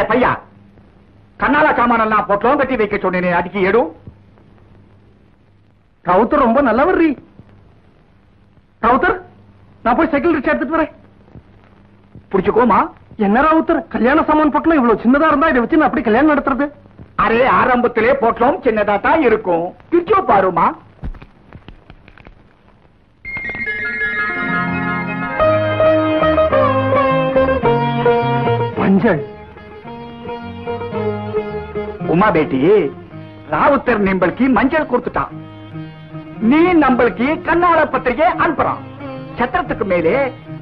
Array பையா கண்ணால சாமான் எல்லாம் பொட்டலம் கட்டி வைக்க சொன்னேனே அடிக்கி எடு ரவுத்தர் ரொம்ப நல்லவர் ரீ. ரவுத்தர் நான் போய் சைக்கிள் ரிக்ஷா எடுத்துட்டு வரேன். புடிச்சுக்கோமா. என்ன ரவுத்தர்? கல்யாண சாமான் பக்கம் இவ்வளவு சின்னதா இருந்தா இதை வச்சு நான் அப்படி கல்யாணம் நடத்துறது? அரே ஆரம்பத்திலே பொட்டலம் சின்னதா தான் இருக்கும். பிரிச்சோ பாருமா. மஞ்சள். உமா பேட்டி ராவுத்தர் நிம்பளுக்கு மஞ்சள் கொடுத்துட்டான் நீ நம்மளுக்கு கண்ணால பத்திரிகை அனுப்புறான். சத்திரத்துக்கு மேலே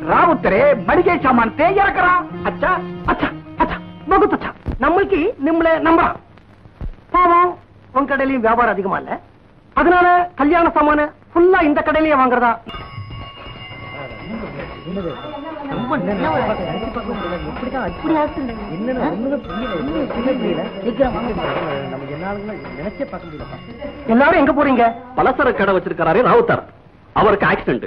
ராவுத்தரே மளிகை சாமானத்தை இறக்குறான் அச்சா அச்சா அச்சா பகுத் அச்சா நம்மளுக்கு நம்மள நம்புறான் பாவம் உன் கடையிலயும் வியாபாரம் அதிகமா இல்ல. அதனால கல்யாண சாமான ஃபுல்லா இந்த கடையிலேயே வாங்குறதா? எல்லாரும் எங்க போறீங்க? பலசர கடை வச்சிருக்காரு ராவுத்தர். அவருக்கு ஆக்சிடென்ட்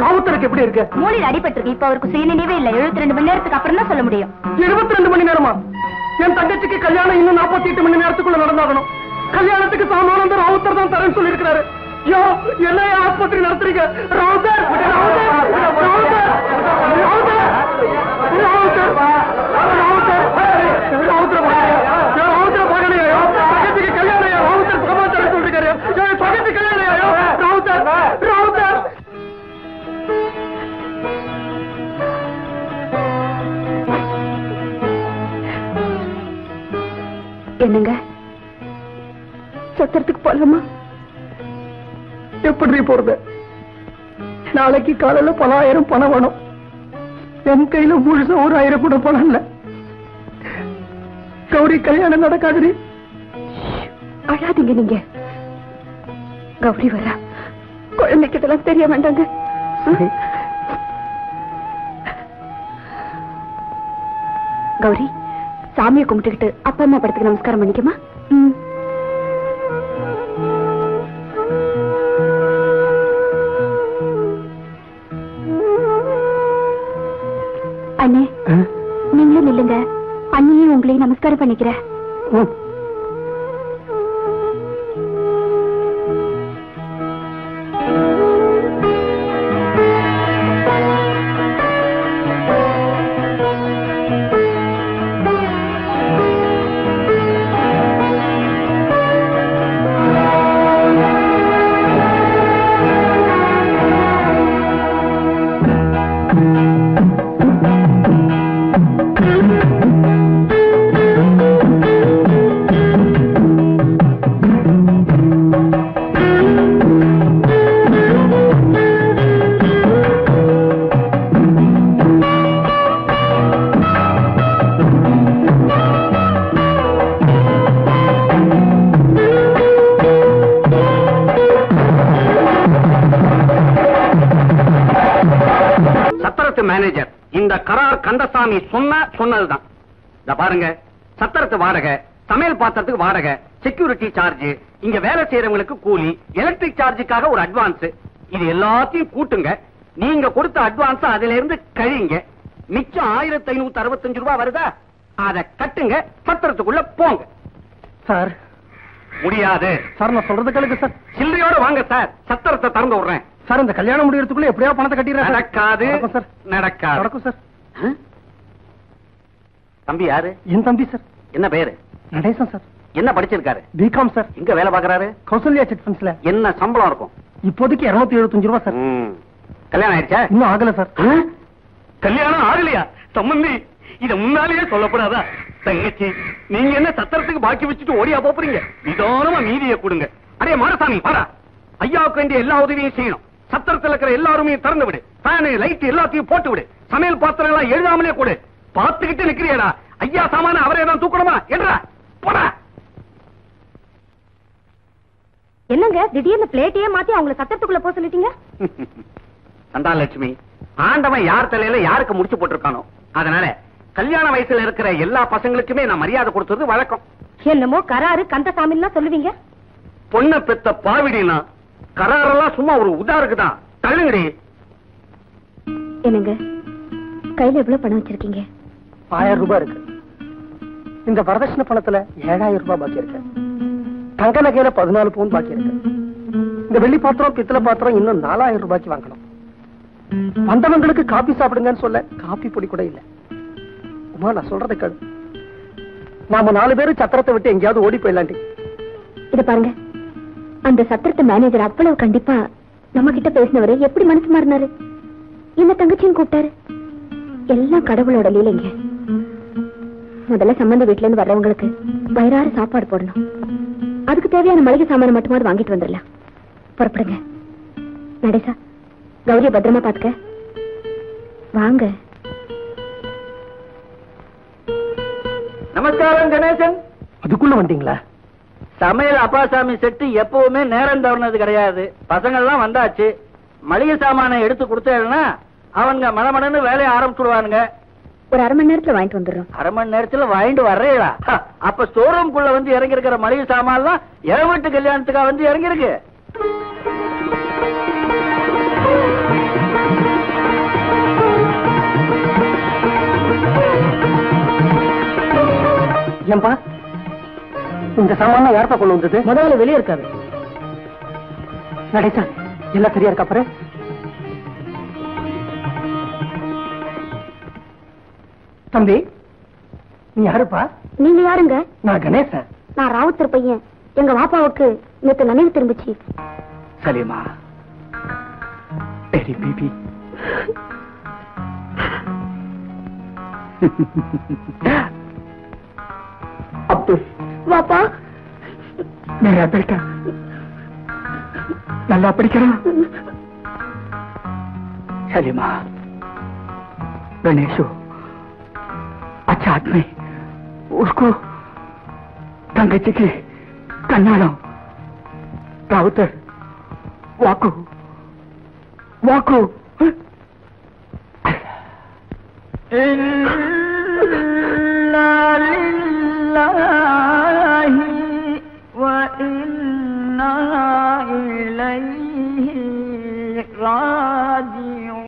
ராவுத்தருக்கு எப்படி இருக்கு? மூளையில் அடிபட்டிருக்கு. இப்ப அவருக்கு சுயநினைவே இல்ல. எழுபத்தி ரெண்டு மணி நேரத்துக்கு அப்புறம் தான் சொல்ல முடியும். இருபத்தி ரெண்டு மணி நேரமா? என் தங்கச்சிக்கு கல்யாணம் இன்னும் நாற்பத்தி எட்டு மணி நேரத்துக்குள்ள நடந்தாகணும். கல்யாணத்துக்கு சாமானந்த ராவுத்தர் தான் தரேன்னு சொல்லியிருக்கிறாரு. யோ என்ன ஆஸ்பத்திரி நடத்துறீங்க? ராவுத்தர் என்னங்க? சத்திரத்துக்கு போலாமா? எப்படி போறது? நாளைக்கு காலையில பலாயிரம் பணம் வேணும். என் கையில முழுசா ஒரு ஆயிரம் கூட பணம் இல்ல. கௌரி கல்யாணம் நடக்காது அழாதீங்க நீங்க. கௌரி வரா. குழந்தைக்கு இதெல்லாம் தெரிய வேண்டாங்க. கௌரி? சாமியை கும்பிட்டுக்கிட்டு அப்பா அம்மா படத்துக்கு நமஸ்காரம் பண்ணிக்கமா? ம். அண்ணே நீங்களும் நில்லுங்க. அண்ணியும் உங்களையும் நமஸ்காரம் பண்ணிக்கிறேன். சத்திரத்து மேனேஜர் இந்த கரார் கந்தசாமி சொன்ன சொன்னதுதான். இந்த பாருங்க சத்திரத்து வாடகை சமையல் பாத்திரத்துக்கு வாடகை செக்யூரிட்டி சார்ஜ் இங்க வேலை செய்யறவங்களுக்கு கூலி எலக்ட்ரிக் சார்ஜுக்காக ஒரு அட்வான்ஸ் இது எல்லாத்தையும் கூட்டுங்க. நீங்க கொடுத்த அட்வான்ஸ் அதுல இருந்து கழிங்க. மிச்சம் ஆயிரத்தி ஐநூத்தி அறுபத்தஞ்சு ரூபாய் வருதா? அத கட்டுங்க சத்திரத்துக்குள்ள போங்க. சார். முடியாது. சார் நான் சொல்றது கேளுங்க சார். சில்லறையோட வாங்க சார். சத்திரத்தை திறந்து விடுறேன். சார் இந்த கல்யாணம் முடியறதுக்குள்ள எப்படியா பணத்தை கட்டிடுறேன். நடக்காது. சார். நடக்காது. நடக்கும் சார். தம்பி யாரு? என் தம்பி சார். என்ன பேரு நடேசன் சார். என்ன படிச்சிருக்காரு? BCom sir. எங்க வேலை பாக்குறாரு கௌசல்யா சிட் ஃபண்ட்ஸ்ல. என்ன சம்பளம் இருக்கும்? இப்போதைக்கு இருநூத்தி எழுபத்தஞ்சு ரூபா சார். கல்யாணம் ஆயிடுச்சா? இன்னும் ஆகல சார். கல்யாணம் ஆகலையா? சம்பந்தி இத முன்னாலேயே சொல்லக்கூடாதா? தங்கச்சி நீங்க என்ன சத்திரத்துக்கு பாக்கி வச்சுட்டு ஓடியா போறீங்க? நிதானமா மீதியை கொடுங்க. அடே மாரசாமி பாரா ஐயாவுக்கு வேண்டிய எல்லா உதவியும் செய்யணும். சத்திரத்துல இருக்கிற எல்லாருமே திறந்து விடு. ஃபேனு லைட் எல்லாத்தையும் போட்டு விடு. சமையல் பாத்திரம் எல்லாம் எழுதாமலே கொடு. பார்த்துக்கிட்டு நிக்கிறியடா. ஐயா சாமான அவரே தான் தூக்கணுமா? என்றா போடா. என்னங்க? திடீர்னு பிளேட்டையே மாத்தி அவங்கள சத்தத்துக்குள்ள போக சொல்லிட்டீங்க? சண்டாலட்சுமி ஆண்டவன் யார் தலையில யாருக்கு முடிச்சு போட்டிருக்கானோ? அதனால கல்யாண வயசுல இருக்கிற எல்லா பசங்களுக்குமே நான் மரியாதை கொடுத்தது வழக்கம். என்னமோ கராரு கந்தசாமின்னு சொல்லுவீங்க? பொண்ணை பெத்த பாவிடினா கராரெல்லாம் சும்மா ஒரு உதாருக்கு தான் தள்ளுங்கடி. என்னங்க? கையில எவ்வளவு பணம் வச்சிருக்கீங்க? ஆயிரம் ரூபாய் இருக்கு. இந்த வரதட்சணை பணத்துல ஏழாயிரம் ரூபாய் பாக்கி இருக்கு. தங்க நகையில பதினாலு பவுன் பாக்கி இருக்கு. இந்த வெள்ளி பாத்திரம் பித்தளை பாத்திரம் இன்னும் நாலாயிரம் ரூபாய்க்கு வாங்கணும். வந்தவங்களுக்கு காபி சாப்பிடுங்கன்னு சொல்ல காபி பொடி கூட இல்ல. உமா நான் சொல்றதை கேளு. நாம நாலு பேரும் சத்திரத்தை விட்டு எங்கேயாவது ஓடி போயிடலாண்டி. இத பாருங்க. அந்த சத்திரத்து மேனேஜர் அவ்வளவு கண்டிப்பா நம்ம கிட்ட பேசினவரு எப்படி மனசு மாறினாரு? என்ன தங்கச்சின்னு கூப்பிட்டாரு. எல்லாம் கடவுளோட லீலைங்க. முதல்ல சம்பந்த வீட்டுல இருந்து வர்றவங்களுக்கு வயிறாறு சாப்பாடு போடணும். அதுக்கு தேவையான மளிகை சாமான மட்டுமாவது வாங்கிட்டு வந்துடலாம். புறப்படுங்க. நடேசா கௌரிய பத்திரமா பாத்துக்க வாங்க. நமஸ்காரம் கணேசன். அதுக்குள்ள வந்தீங்களா? சமையல் அப்பாசாமி செட்டு எப்பவுமே நேரம் தவறினது கிடையாது. பசங்க எல்லாம் வந்தாச்சு. மளிகை சாமானை எடுத்து கொடுத்தேன்னா அவங்க மடமடன்னு வேலையை ஆரம்பிச்சுடுவானுங்க. ஒரு அரை மணி நேரத்துல வாங்கிட்டு வந்துடுறோம். அரை மணி நேரத்துல வாங்கிட்டு வர்றீங்களா அப்ப ஸ்டோர் ரூம்குள்ள வந்து இறங்கி இருக்கிற மளிகை சாமான்லாம் என் வீட்டு கல்யாணத்துக்கா வந்து இறங்கி இருக்கு ஏன்பா? இந்த சாமான யார்ப்பா கொண்டு வந்தது? முதல்ல வெளியே இருக்காது நடிச்சா எல்லாம் சரியா இருக்கா அப்புறம் தம்பி நீ யாருப்பா? நீங்க யாருங்க? நான் கணேசன் நான் ராவுத்தர் பையன். எங்க பாப்பாவுக்கு நேற்று நினைவு திரும்பிச்சு. சலீமா. பெரி பிபி. Ha ha ha ha. வாப்பா मेरा बेटा நல்லா படிக்கிறான் सलीमा गणेशो अच्छा आदमी उसको தங்கச்சிக்கு கல்யாணம் ராவுத்தர் வாக்கு வாக்கு